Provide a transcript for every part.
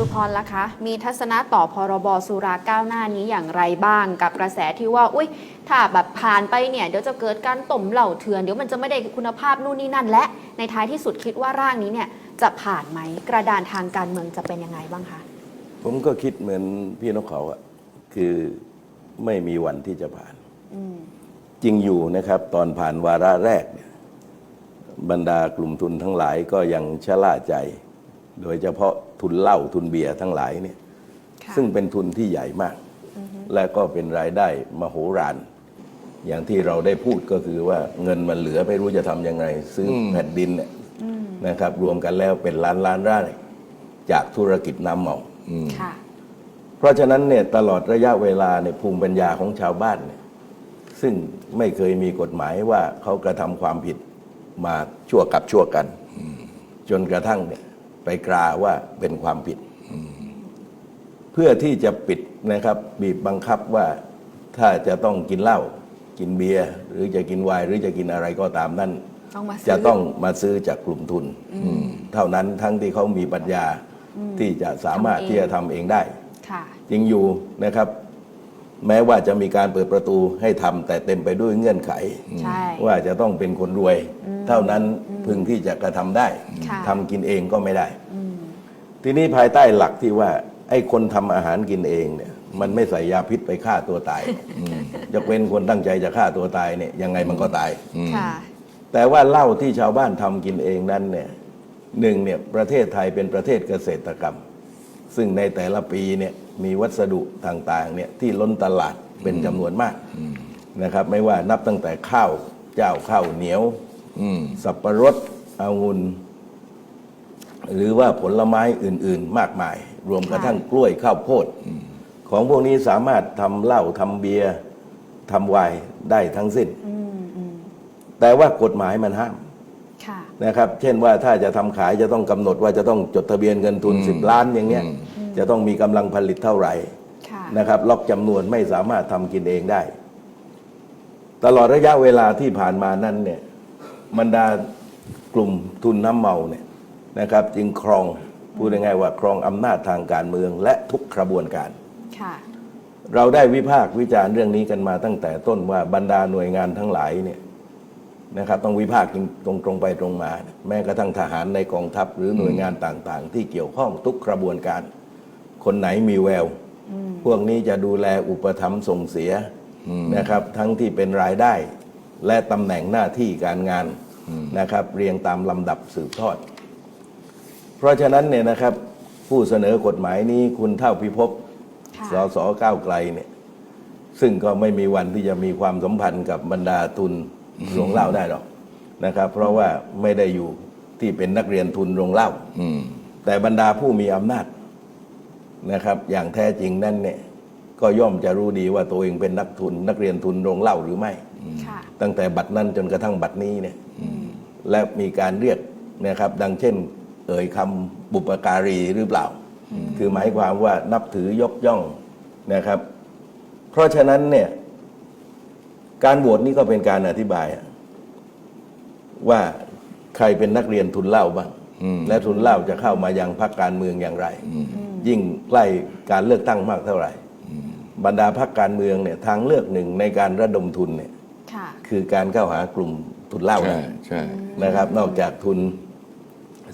รุพรล่ะคะ มีทัศนะต่อพรบสุราก้าวหน้านี้อย่างไรบ้างกับกระแสที่ว่า อุ้ยถ้าแบบผ่านไปเนี่ย เดี๋ยวจะเกิดการต่มเหล่าเถื่อน เดี๋ยวมันจะไม่ได้คุณภาพนู่นนี่นั่น และในท้ายที่สุดคิดว่าร่างนี้เนี่ยจะผ่านไหมกระดานทางการเมืองจะเป็นยังไงบ้างคะผมก็คิดเหมือนพี่นกเขาอะคือไม่มีวันที่จะผ่านอืมจริงอยู่นะครับ ตอนผ่านวาระแรกเนี่ยบรรดากลุ่มทุนทั้งหลายก็ยังชะล่าใจ โดยเฉพาะทุนเหล้าทุนเบียร์ทั้งหลายเนี่ยค่ะซึ่งเป็นทุนที่ใหญ่มาก และก็เป็นรายได้มโหฬารอย่างที่เราได้พูดก็คือว่าเงินมันเหลือไม่รู้จะทำยังไง ซื้ออแผ่นดินเนี่ยนะครับ รวมกันแล้วเป็นล้านล้านไร่จากธุรกิจน้ำเมาค่ะเพราะฉะนั้นเนี่ยตลอดระยะเวลาเนี่ยภูมิปัญญาของชาวบ้านเนี่ยซึ่งไม่เคยมีกฎหมายว่าเขากระทำความผิดมาชั่วกับชั่วกัน จนกระทั่งเนี่ยไป กราว่าเป็นความผิด เพื่อที่จะปิดนะครับ บีบบังคับว่าถ้าจะต้องกินเหล้ากินเบียร์หรือจะกินไวน์หรือจะกินอะไรก็ตามนั่นต้องมาซื้จะต้องมาซื้อจากกลุ่มทุนเท่านั้นทั้งที่เขามีปัญญาที่จะสามารถทำเองที่จะทำเองได้ค่ะจริงอยู่นะครับ แม้ว่าจะมีการเปิดประตูให้ทำแต่เต็มไปด้วยเงื่อนไขใช่ว่าจะต้องเป็นคนรวย เท่านั้นพึงที่จะกระทำได้ค่ะทำกินเองก็ไม่ได้ ทีนี้ภายใต้หลักที่ว่า ไอ้คนทำอาหารกินเองเนี่ยมันไม่ใส่ยาพิษไปฆ่าตัวตายยกเว้นคนตั้งใจจะฆ่าตัวตายเนี่ยยังไงมันก็ตายค่ะแต่ว่าเหล้าที่ชาวบ้านทำกินเองนั้นเนี่ยหนึ่งเนี่ยประเทศไทยเป็นประเทศเกษตรกรรม ซึ่งในแต่ละปีเนี่ย มีวัสดุต่างๆเนี่ยที่ล้นตลาดเป็นจำนวนมากนะครับ ไม่ว่านับตั้งแต่ข้าวเจ้าข้าวเหนียวสับปะรดองุ่นหรือว่าผลไม้อื่น ๆ มากมาย รวมกระทั่งกล้วยข้าวโพดของพวกนี้สามารถทำเหล้าทำเบียร์ทำไวน์ได้ทั้งสิ้นอืมอืมแต่ว่ากฎหมายมันห้ามค่ะนะครับ เช่นว่าถ้าจะทำขายจะต้องกำหนดว่าจะต้องจดทะเบียนเงินทุน10ล้านอย่างเงี้ย จะต้องมีกำลังผลิตเท่าไหร่ค่ะนะครับ ล็อกจำนวนไม่สามารถทำกินเองได้ ตลอดระยะเวลาที่ผ่านมานั้นเนี่ยบรรดากลุ่มทุนน้ำเมาเนี่ยนะครับ จึงครองพูดง่ายๆว่าครองอำนาจทางการเมืองและทุกกระบวนการค่ะเราได้วิพากษ์วิจารณ์เรื่องนี้กันมาตั้งแต่ต้นว่าบรรดาหน่วยงานทั้งหลายเนี่ยนะครับ ต้องวิพากษ์ตรงตรงๆไปตรงมา แม้กระทั่งทหารในกองทัพหรือหน่วยงานต่างๆ ที่เกี่ยวข้องทุกกระบวนการ คนไหนมีแวว พวกนี้จะดูแลอุปถัมภ์ส่งเสียนะครับ ทั้งที่เป็นรายได้ และตำแหน่งหน้าที่การงานนะครับ เรียงตามลำดับสืบทอด เพราะฉะนั้นเนี่ยนะครับ ผู้เสนอกฎหมายนี้คุณเท่าพิภพค่ะสสก้าวไกลเนี่ย ซึ่งก็ไม่มีวันที่จะมีความสัมพันธ์กับบรรดาทุนโรงเหล้าได้หรอกนะครับ เพราะว่าไม่ได้อยู่ที่เป็นนักเรียนทุนโรงเหล้าแต่บรรดาผู้มีอำนาจ นะครับ อย่างแท้จริงนั่นเนี่ยก็ย่อมจะรู้ดีว่าตัวเองเป็นนักทุน นักเรียนทุนโรงเหล้าหรือไม่ค่ะตั้งแต่บัตรนั้นจนกระทั่งบัตรนี้เนี่ยและมีการเรียกนะครับ ดังเช่น เอ่ยคำบุปการีหรือเปล่า คือหมายความว่านับถือยกย่องนะครับ เพราะฉะนั้นเนี่ยการโหวตนี้ก็เป็นการอธิบายอะว่าใครเป็นนักเรียนทุนเหล้าบ้าง และทุนเหล้าจะเข้ามายังพรรคการเมืองอย่างไร ยิ่งใกล้การเลือกตั้งมากเท่าไหร่บรรดาพรรคการเมืองเนี่ยทางเลือกหนึ่งในการระดมทุนเนี่ยค่ะคือการเข้าหากลุ่มทุนเหล้าใช่นะใช่นะครับ นอกจากทุน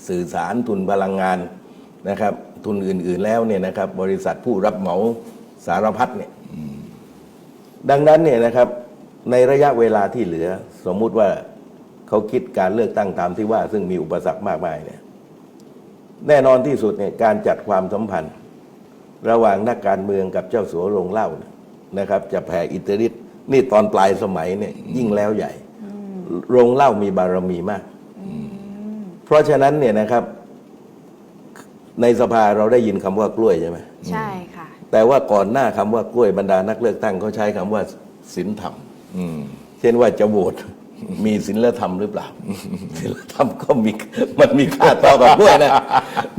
สื่อสารทุนพลังงานนะครับ ทุนอื่น ๆแล้วเนี่ยนะครับ บริษัทผู้รับเหมาสารพัดเนี่ยดังนั้นเนี่ยนะครับ ในระยะเวลาที่เหลือสมมุติว่า เขาคิดการเลือกตั้งตามที่ว่า ซึ่งมีอุปสรรคมากมายเนี่ยแน่นอนที่สุดเนี่ยการจัดความสัมพันธ์ ระหว่างนักการเมืองกับเจ้าสัวโรงเหล้าเนี่ยนะครับ จะแผ่อิทธิฤทธิ์นี่ตอนปลายสมัยเนี่ยยิ่งแล้วใหญ่ โรงเหล้ามีบารมีมาก เพราะฉะนั้นเนี่ยนะครับ ในสภาเราได้ยินคำว่ากล้วยใช่ไหมใช่ค่ะแต่ว่าก่อนหน้าคำว่ากล้วยบรรดานักเลือกตั้งเขาใช้คำว่าศีลธรรมอืมเช่นว่าจะโหวต มีศีลธรรมหรือเปล่าศีลธรรมก็มีมันมีค่าเท่ากับกล้วยนะ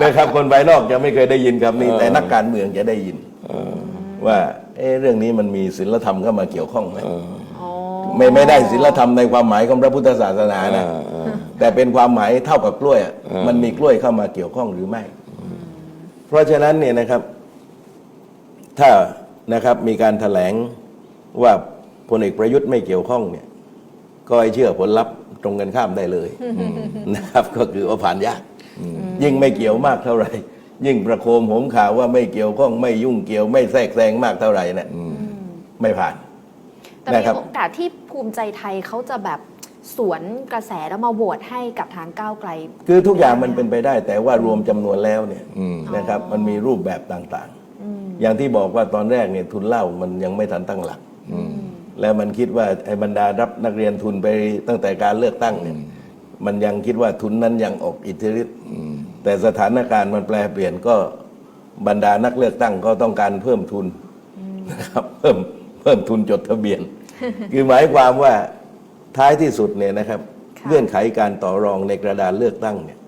นะครับ คนภายนอกจะไม่เคยได้ยินคำนี้แต่นักการเมืองจะได้ยินว่าเอ๊ะเรื่องนี้มันมีศีลธรรมเข้ามาเกี่ยวข้องไหมอ๋อไม่ไม่ได้ศีลธรรมในความหมายของพระพุทธศาสนานะแต่เป็นความหมายเท่ากับกล้วยอะมันมีกล้วยเข้ามาเกี่ยวข้องหรือไม่ เพราะฉะนั้นเนี่ยนะครับ ถ้านะครับมีการถแถลงว่าพลเอกประยุทธ์ไม่เกี่ยวข้องเนี่ย ก็ให้เชื่อผลลัพธ์ตรงกันข้ามได้เลยนะครับ ก็คือว่าผ่านยากยิ่งไม่เกี่ยวมากเท่าไหร่ ยิ่งประโคมโหมข่าวว่าไม่เกี่ยวข้องไม่ยุ่งเกี่ยวไม่แทรกแซงมากเท่าไหร่เนี่ยไม่ผ่านแต่นะมีครับโอกาสที่ภูมิใจไทยเขาจะแบบสวนกระแสแล้วมาโหวตให้กับทางก้าวไกล คือทุกอย่างมันเป็นไปได้ แต่ว่ารวมจำนวนแล้วเนี่ยอืมนะครับอ๋อมันมีรูปแบบต่างๆ อย่างที่บอกว่าตอนแรกเนี่ยทุนเหล้ามันยังไม่ทันตั้งหลัก แล้วมันคิดว่าไอ้บรรดารับนักเรียนทุนไปตั้งแต่การเลือกตั้งเนี่ยมันยังคิดว่าทุนนั้นยังออกอิทธิฤทธิ์แต่สถานการณ์มันแปลเปลี่ยนก็บรรดานักเลือกตั้งก็ต้องการเพิ่มทุนนะครับเพิ่มเพิ่มทุนจดทะเบียน คือหมายความว่าท้ายที่สุดเนี่ยนะครับค่ะเงื่อนไขการต่อรองในกระดานเลือกตั้งเนี่ย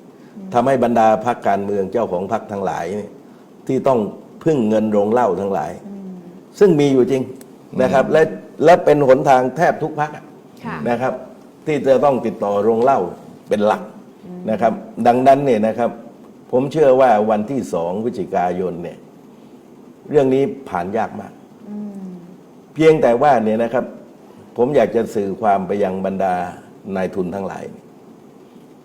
ทำให้บรรดาพรรคการเมืองเจ้าของพรรคทั้งหลายเนี่ยที่ต้องพึ่งเงินโรงเหล้าทั้งหลาย ซึ่งมีอยู่จริง นะครับ และและเป็นหนทางแทบทุกพรรคอะค่ะ นะครับ ที่จะต้องติดต่อโรงเหล้าเป็นหลักนะครับ ดังนั้นเนี่ยนะครับ ผมเชื่อว่าวันที่สองพฤศจิกายนเนี่ย เรื่องนี้ผ่านยากมากเพียงแต่ว่าเนี่ยนะครับ ผมอยากจะสื่อความไปยังบรรดานายทุนทั้งหลาย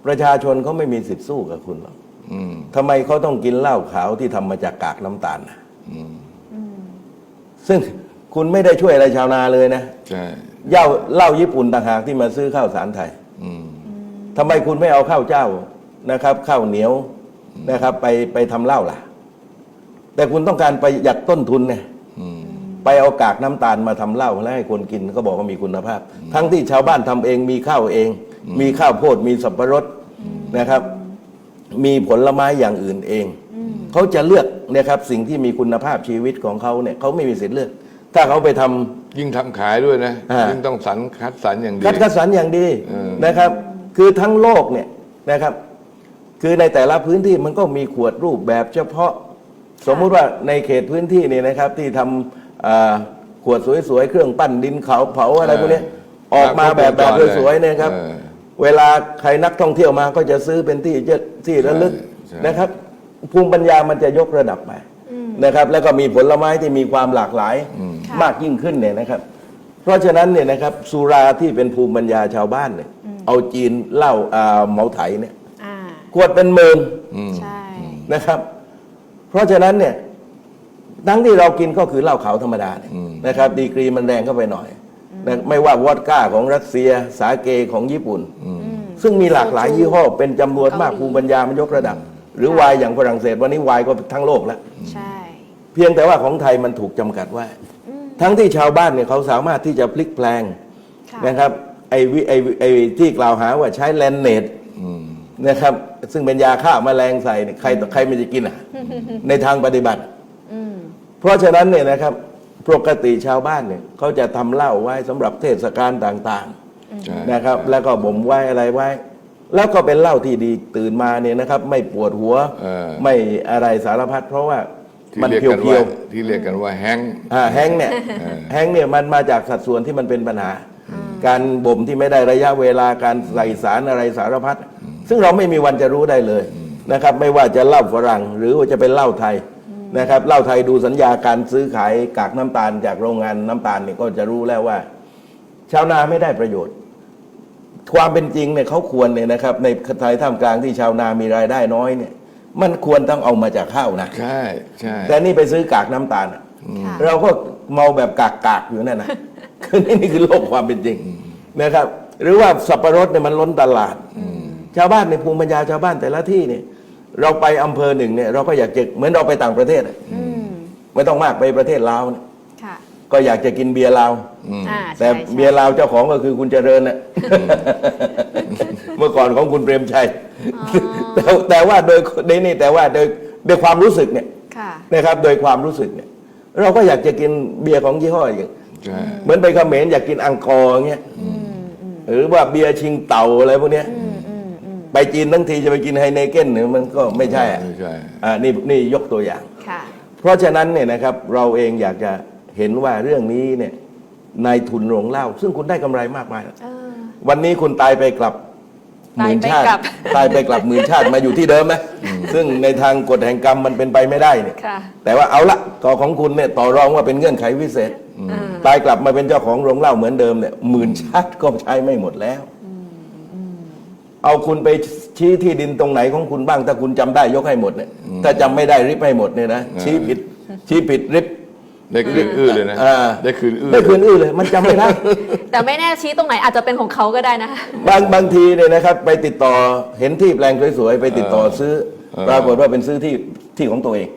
ประชาชนเขาไม่มีสิทธิ์สู้กับคุณหรอกอืมทำไมเขาต้องกินเหล้าขาวที่ทำมาจากกากน้ำตาลนะอืม ซึ่ง คุณไม่ได้ช่วยอะไรชาวนาเลยนะใช่เหล้าเหล้าญี่ปุ่นต่างหากที่มาซื้อข้าวสารไทยอืมทำไมคุณไม่เอาข้าวเจ้านะครับข้าวเหนียวนะครับ ไปไปทำเหล้าล่ะ แต่คุณต้องการประหยัดต้นทุนเนี่ย อืม ไปเอากากน้ำตาลมาทำเหล้าแล้วให้คนกินก็บอกว่ามีคุณภาพ ทั้งที่ชาวบ้านทำเองมีข้าวเอง มีข้าวโพดมีสับปะรดนะครับ มีผลไม้อย่างอื่นเอง เขาจะเลือกนะครับสิ่งที่มีคุณภาพชีวิตของเขาเนี่ยเขาไม่มีสิทธิ์เลือก ถ้าเขาไปทำ ยิ่งทำขายด้วยนะ อ่ายิ่ ยิ่งต้องสรรคัดสรรอย่างดี คัดคัดสรรอย่างดีเออ นะครับ คือทั้งโลกเนี่ยนะครับ คือในแต่ละพื้นที่มันก็มีขวดรูปแบบเฉพาะ สมมุติว่าในเขตพื้นที่เนี่ยนะครับ ที่ทำอ่าขวดสวยๆ เครื่องปั้นดินเขาเผาอะไรพวกเนี้ยออกมาแบบแบบสวยๆเนี่ยครับ เออ เวลาใครนักท่องเที่ยวมาก็จะซื้อเป็นที่เจที่ระลึกใช่ นะครับ ภูมิปัญญามันจะยกระดับไป นะครับแล้วก็มีผลไม้ที่มีความหลากหลายค่ะมากยิ่งขึ้นเนี่ยนะครับ เพราะฉะนั้นเนี่ยนะครับสุราที่เป็นภูมิปัญญาชาวบ้านเนี่ยเอาจีนเหล้าอ่าเหมาไถเนี่ยอ่าขวดเป็นหมื่นอืมใช่นะครับ เพราะฉะนั้นเนี่ยทั้งที่เรากินก็คือเหล้าขาวธรรมดาเนี่ยนะครับ ดีกรีมันแรงเข้าไปหน่อยนะไม่ว่าวอดก้าของรัสเซีย สาเกของญี่ปุ่น ซึ่งมีหลากหลายยี่ห้อ เป็นจำนวนมากเกาหลีภูมิปัญญามันยกระดับ หรือไวายอย่างฝรั่งเศสวันนี้ไวายก็ทั้งโลกแล้วใช่ เพียงแต่ว่าของไทยมันถูกจำกัดไว้ทั้งที่ชาวบ้านเนี่ยเขาสามารถที่จะพลิกแปลงค่ะนะครับไอ้วิไอ้ไอ้ที่กล่าวหาว่าใช้แลนเนตนะครับ ซึ่งเป็นยาฆ่าแมลงใส่เนี่ยใครต่อใครมันจะกินอะ ในทางปฏิบัติอืมเพราะฉะนั้นเนี่ยนะครับปกติชาวบ้านเนี่ยเขาจะทำเหล้าไว้สำหรับเทศกาลต่างใช่ๆนะครับ แล้วก็บ่มไว้อะไรไว้ แล้วก็เป็นเหล้าที่ดีตื่นมาเนี่ยนะครับ ไม่ปวดหัวเออไม่อะไรสารพัดเพราะว่าที่ มันเรียกเพีกันยวว่าๆที่เรียกกันว่าแฮงค์อ่าแฮงค์เนี่ยแฮงค์เนี่ยมันมาจากสัดส่วนที่มันเป็นปัญหา การบ่มที่ไม่ได้ระยะเวลาการใส่สารอะไรสารพัดซึ่งเราไม่มีวันจะรู้ได้เลยนะครับ ไม่ว่าจะเหล้าฝรั่งหรือว่าจะเป็นเหล้าไทยนะครับเหล้าไทยดูสัญญาการซื้อขายกากน้ำตาลจากโรงงานน้ำตาลเนี่ยก็จะรู้แล้วว่า ชาวนาไม่ได้ประโยชน์ ความเป็นจริงเนี่ยเขาควรเนี่ยนะครับ ในไทยท่ามกลางที่ชาวนามีรายได้น้อยเนี่ย มันควรต้องเอามาจากข้าวนะ ใช่ใช่แต่นี่ไปซื้อกากน้ำตาลอะค่ะเราก็เมาแบบกากกากๆอยู่นั่นนะ คือนี่นี่คือโลกความเป็นจริงนะครับ หรือว่าสับปะรดเนี่ยมันล้นตลาด ชาวบ้านในภูมิปัญญาชาวบ้านแต่ละที่เนี่ย เราไปอำเภอหนึ่งเนี่ยเราก็อยากจะเหมือนเราไปต่างประเทศอะอืมไม่ต้องมากไปประเทศลาวเนี่ยค่ะก็อยากจะกินเบียร์ลาว อ่าแต่ใช่ใช่เบียร์ลาวเจ้าของก็คือคุณเจริญน่ะ เมื่อก่อนของคุณเปรมชัยแต่แต่ว่าโดยในนี่แต่ว่าโดยโดยความรู้สึกเนี่ยค่ะนะครับโดยความรู้สึกเนี่ย เราก็อยากจะกินเบียร์ของยี่ห้ออย่างใช่เหมือนไปเขมรอยากกินอังกอร์เงี้ยหรือว่าเบียร์ชิงเต่าอะไรพวกเนี้ยไปจีนทั้งทีจะไปกินไฮเนเก้นเนี่ยมันก็ไม่ใช่อะไม่ใช่อ่านี่นี่ยกตัวอย่างค่ะเพราะฉะนั้นเนี่ยนะครับเราเองอยากจะเห็นว่าเรื่องนี้เนี่ยนายทุนโรงเหล้าซึ่งคุณได้กำไรมากมายเออวันนี้คุณตายไปกลับ หมื่นชาติตายไปกลับตายไปกลับหมื่นชาติมาอยู่ที่เดิมนะซึ่งในทางกฎแห่งกรรมมันเป็นไปไม่ได้เนี่ยค่ะแต่ว่าเอาละกอของคุณเนี่ยต่อรองว่าเป็นเงื่อนไขวิเศษ ตายกลับมาเป็นเจ้าของโรงเหล้าเหมือนเดิมเนี่ยหมื่นชาติก็ใช้ไม่หมดแล้ว เอาคุณไปชี้ที่ดินตรงไหนของคุณบ้าง ถ้าคุณจำได้ยกให้หมดเนี่ยถ้าจำไม่ได้ริบให้หมดเนี่ยนะชี้ผิดชี้ผิดริบ ได้คืนอื้อเลยนะอ่า ได้คืนอื้อได้คืนอื้อเลย มันจำไม่ได้ แต่ไม่แน่ชี้ตรงไหนอาจจะเป็นของเขาก็ได้นะคะ บางบางทีเนี่ยนะครับ ไปติดต่อเห็นที่แปลงสวยๆไปติดต่อซื้อ ปรากฏว่าเป็นซื้อที่ที่ของตัวเอง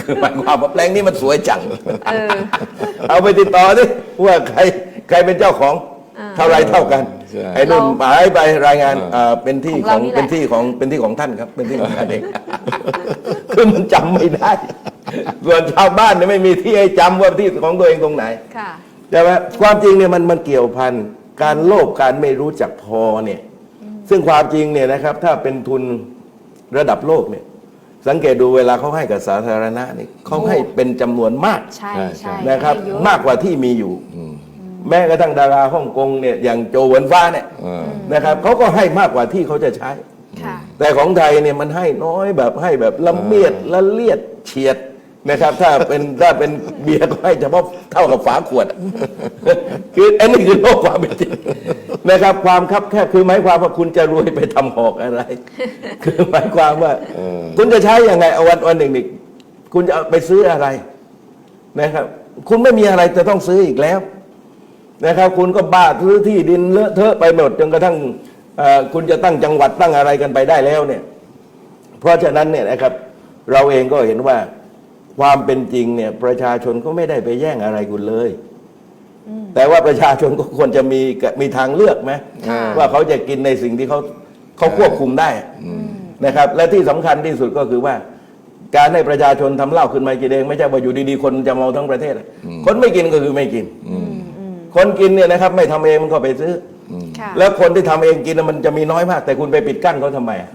คือหมายความว่าแปลงนี้มันสวยจังเออเอาไปติดต่อดิว่าใครใครเป็นเจ้าของเท่าไรเท่ากันใช่ไอ้นุ่นเราหมายไปรายงานอ่าเป็นที่ของขเราองนี่แหละเป็นที่ของเป็นที่ของท่านครับ เป็นที่ของท่านเองคือมันจำไม่ได้ ส่วนชาวบ้านเนี่ยไม่มีที่ให้จำว่าที่ของตัวเองตรงไหนค่ะ ใช่ไหมความจริงเนี่ยมันมันเกี่ยวพันการโลภการไม่รู้จักพอเนี่ย ซึ่งความจริงเนี่ยนะครับ ถ้าเป็นทุนระดับโลกเนี่ย สังเกตดูเวลาเขาให้กับสาธารณะนี่เขาให้เป็นจำนวนมากใช่ใช่ใช่นะครับ ให้เยอะมากกว่าที่มีอยู่ แม้กระทั่งดาราฮ่องกงเนี่ยอย่างโจหวนฟ้าเนี่ยเออนะครับเขาก็ให้มากกว่าที่เขาจะใช้ ค่ะ แต่ของไทยเนี่ยมันให้น้อยแบบให้แบบละเมียดละเลียดเฉียด นะครับ ถ้าเป็นถ้าเป็นเบียร์ก็ให้เฉพาะเท่ากับฝาขวด คืออันนี้คือโลกความเป็นจริงนะครับ ความคับแคบคือหมายความว่าคุณจะรวยไปทำหอกอะไร คือหมายความว่า คุณจะใช้ยังไงเอาวันวันหนึ่งนี่คุณจะเอาไปซื้ออะไรนะครับ คุณไม่มีอะไรจะต้องซื้ออีกแล้ว นะครับ คุณก็บ้าซื้อที่ดินเลอะเทอะไปหมดจนกระทั่งเอ่อคุณจะตั้งจังหวัดตั้งอะไรกันไปได้แล้วเนี่ย เพราะฉะนั้นเนี่ยนะครับ เราเองก็เห็นว่า ความเป็นจริงเนี่ยประชาชนก็ไม่ได้ไปแย่งอะไรคุณเลย แต่ว่าประชาชนก็ควรจะมีมีทางเลือกไหมค่ะว่าเขาจะกินในสิ่งที่เขาเขาควบคุมได้นะครับ และที่สำคัญที่สุดก็คือว่า การให้ประชาชนทำเหล้าขึ้นมากินเอง ไม่ใช่ว่าอยู่ดีๆ คนจะเมาทั้งประเทศอะคนไม่กินก็คือไม่กินคนกินเนี่ยนะครับ ไม่ทำเองมันก็ไปซื้ออค่ะแล้วคนที่ทำเองกินน่ะมันจะมีน้อยมาก แต่คุณไปปิดกั้นเขาทำไมอะ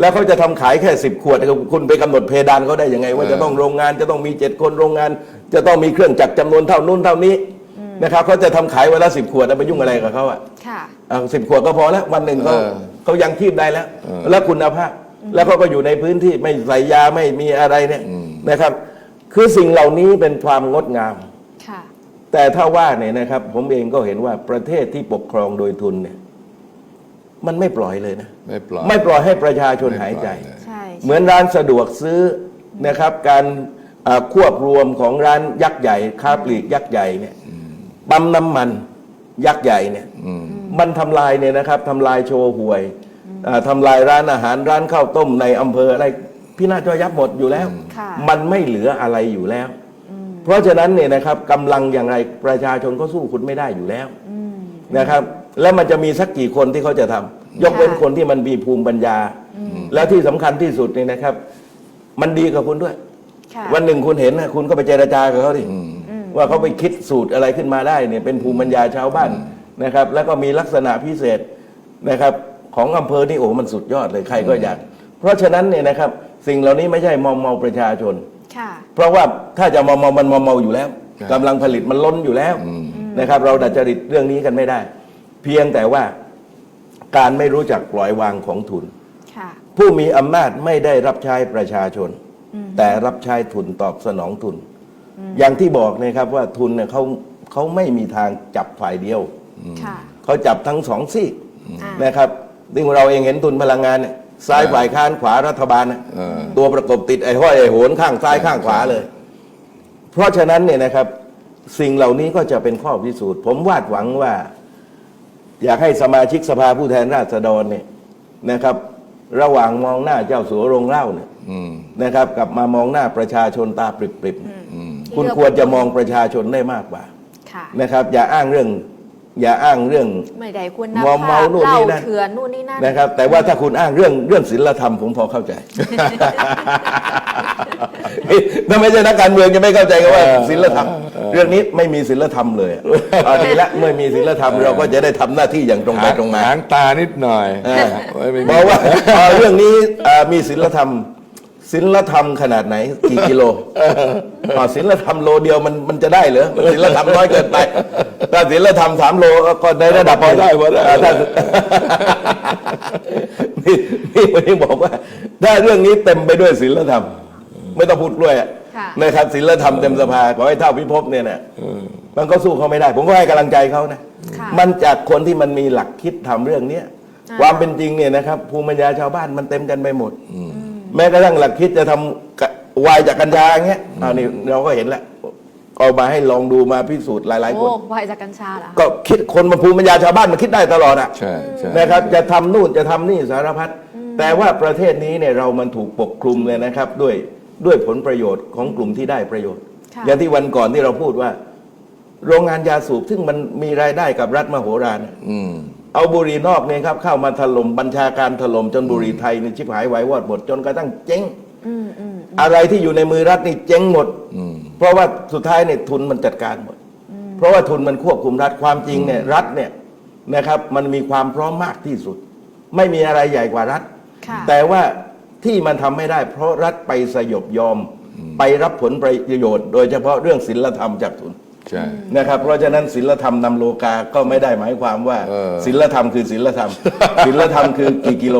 แล้วเขาจะทำขายแค่สิบขวดคุณไปกำหนดเพดานเขาได้ยังไง ว่าจะต้องโรงงานจะต้องมีเจ็ดคนโรงงาน จะต้องมีเครื่องจักรจำนวนเท่านู้นเท่านี้นะครับเขาจะทำขายวันละสิบขวดแล้วไปยุ่งอะไรกับเขาอะค่ะเอาสิบขวดก็พอแล้ววันหนึ่งเขาเออเขายังชีพได้แล้ว แล้วคุณภาพแล้วเขาก็อยู่ในพื้นที่ไม่ใส่ยาไม่มีอะไรเนี่ยนะครับ คือสิ่งเหล่านี้เป็นความงดงามค่ะแต่ถ้าว่าเนี่ยนะครับ ผมเองก็เห็นว่าประเทศที่ปกครองโดยทุนเนี่ย มันไม่ปล่อยเลยนะ ไม่ปล่อยไม่ปล่อยให้ประชาชนหายใจ ไม่ปล่อเลยใช่ เหมือนร้านสะดวกซื้อนะครับ การอ่าควบรวมของร้านยักษ์ใหญ่ค้าปลีกยักษ์ใหญ่เนี่ยปั๊มน้ำมันยักษ์ใหญ่เนี่ย อืม มันทำลายเนี่ยนะครับทำลายโชว์หวยอ่าทำลายร้านอาหารร้านข้าวต้มในอำเภออะไรพี่นาจอยับหมดอยู่แล้ว ค่ะ มันไม่เหลืออะไรอยู่แล้ว เพราะฉะนั้นเนี่ยนะครับกำลังอย่างไรประชาชนก็สู้คุณไม่ได้อยู่แล้วนะครับ แล้วมันจะมีสักกี่คนที่เขาจะทำยกเว้นค่ะคนที่มันมีภูมิปัญญา แล้วที่สำคัญที่สุดเนี่ยนะครับ มันดีกับคุณด้วย ค่ะวันหนึ่งคุณเห็นนะคุณก็ไปเจรจากับเขาดิว่าเขาไปคิดสูตรอะไรขึ้นมาได้เนี่ยเป็นภูมิปัญญาชาวบ้านนะครับ แล้วก็มีลักษณะพิเศษนะครับของอำเภอนี่โอ้มันสุดยอดเลยใครก็อยาก เพราะฉะนั้นเนี่ยนะครับสิ่งเหล่านี้ไม่ใช่มอมเมาประชาชน ค่ะ เพราะว่าถ้าจะมอมเมามันมอมเมาอยู่แล้วครับ กำลังผลิตมันล้นอยู่แล้วนะครับ เราดัดจริตเรื่องนี้กันไม่ได้ เพียงแต่ว่าการไม่รู้จักปล่อยวางของทุน ค่ะ ผู้มีอำนาจไม่ได้รับใช้ประชาชนแต่รับใช้ทุนตอบสนองทุน อย่างที่บอกนะครับว่าทุนเนี่ยเขาเขาไม่มีทางจับฝ่ายเดียว ค่ะเขาจับทั้งสองซีกอ่า นะครับซึ่งเราเองเห็นทุนพลังงานเนี่ยซ้ายฝ่ายค้านขวารัฐบาลน่ะเออ ตัวประกบติดไอ้ห้อยไอ้โหนข้างซ้ายข้างขวาเลย เพราะฉะนั้นเนี่ยนะครับสิ่งเหล่านี้ก็จะเป็นข้อพิสูจน์ ผมวาดหวังว่า อยากให้สมาชิกสภาผู้แทนราษฎรเนี่ยนะครับ ระหว่างมองหน้าเจ้าสัวโรงเหล่าเนี่ยอืมนะครับกลับมามองหน้าประชาชนตาปริบๆเนี่ยอืมคุณควรจะมองประชาชนได้มากกว่าค่ะ นะครับ อย่าอ้างเรื่อง อย่าอ้างเรื่อง ไม่ได้คุณมอมเมานู่นนี่นั่นเหล้าเถื่อนนู่นนี่นั่นนะครับ แต่ว่าถ้าคุณอ้างเรื่องเรื่องศีลธรรมผมพอเข้าใจถ้าไม่ใช่นักการเมืองจะไม่เข้าใจกันว่าศีลธรรม เรื่องนี้ไม่มีศีลธรรมเลยเอาดีละเมื่อมีศีลธรรมเราก็จะได้ทำหน้าที่อย่างตรงไปตรงมาหางตานิดหน่อยเออไว้ไม่มีบอกว่าเอ่อเรื่องนี้เอ่อมีศีลธรรม ศีลธรรมขนาดไหน กี่กิโลอ๋อศีลธรรมโลเดียวมันมันจะได้เหรอศีลธรรมน้อยเกินไปถ้าศีลธรรมสามโลก็ในระดับพอได้พอได้ถ้านี่นี่วันนี้บอกว่า ถ้าเรื่องนี้เต็มไปด้วยศีลธรรม ไม่ต้องพูดกล้วยนะครับศีลธรรมเต็มสภาขอให้เท่าพิภพเนี่ยนะมันก็สู้เขาไม่ได้ ผมก็ให้กำลังใจเขานะมันจากคนที่มันมีหลักคิดทำเรื่องเนี้ยความเป็นจริงเนี่ยนะครับภูมิปัญญาชาวบ้านมันเต็มกันไปหมด แม้กระทั่งหลักคิดจะทำกะวายจากกัญชาอย่างเงี้ยอันนี้เราก็เห็นแล้วเอามาให้ลองดูมาพิสูจน์หลายๆคโอ้นวายจากกัญชาเหรอคะก็คิดคนมาภูมิปัญญาชาวบ้านมันคิดได้ตลอดอะใช่ใช่นะครับ จะทำนู่นจะทำนี่สารพัดแต่ว่าประเทศนี้เนี่ยเรามันถูกปกคลุมเลยนะครับ ด้วยด้วยผลประโยชน์ของกลุ่มที่ได้ประโยชน์ ค่ะอย่างที่วันก่อนที่เราพูดว่า โรงงานยาสูบซึ่งมันมีรายได้กับรัฐมโหฬารเนี่ย อืม เอาบุหรี่นอกเนี่ยครับเข้ามาถล่มบัญชาการถล่มจนบุหรี่ไทยนี่ชิบหายไหวายวอดหมดจนกระทั่งเจ๊งอืมอืมอะไรที่อยู่ในมือรัฐนี่เจ๊งหมดอืมเพราะว่าสุดท้ายเนี่ยทุนมันจัดการหมด เพราะว่าทุนมันควบคุมรัฐความจริงเนี่ยรัฐเนี่ยนะครับ มันมีความพร้อมมากที่สุด ไม่มีอะไรใหญ่กว่ารัฐค่ะแต่ว่าที่มันทำไม่ได้ เพราะรัฐไปสยบยอมไปรับผลประโยชน์ โดยเฉพาะเรื่องศีลธรรมจากทุน ใช่ นะครับ เพราะฉะนั้นศีลธรรมนำโลกาก็ไม่ได้หมายความว่าเออ ศีลธรรมคือศีลธรรมศีลธรรมคือกี่กิโล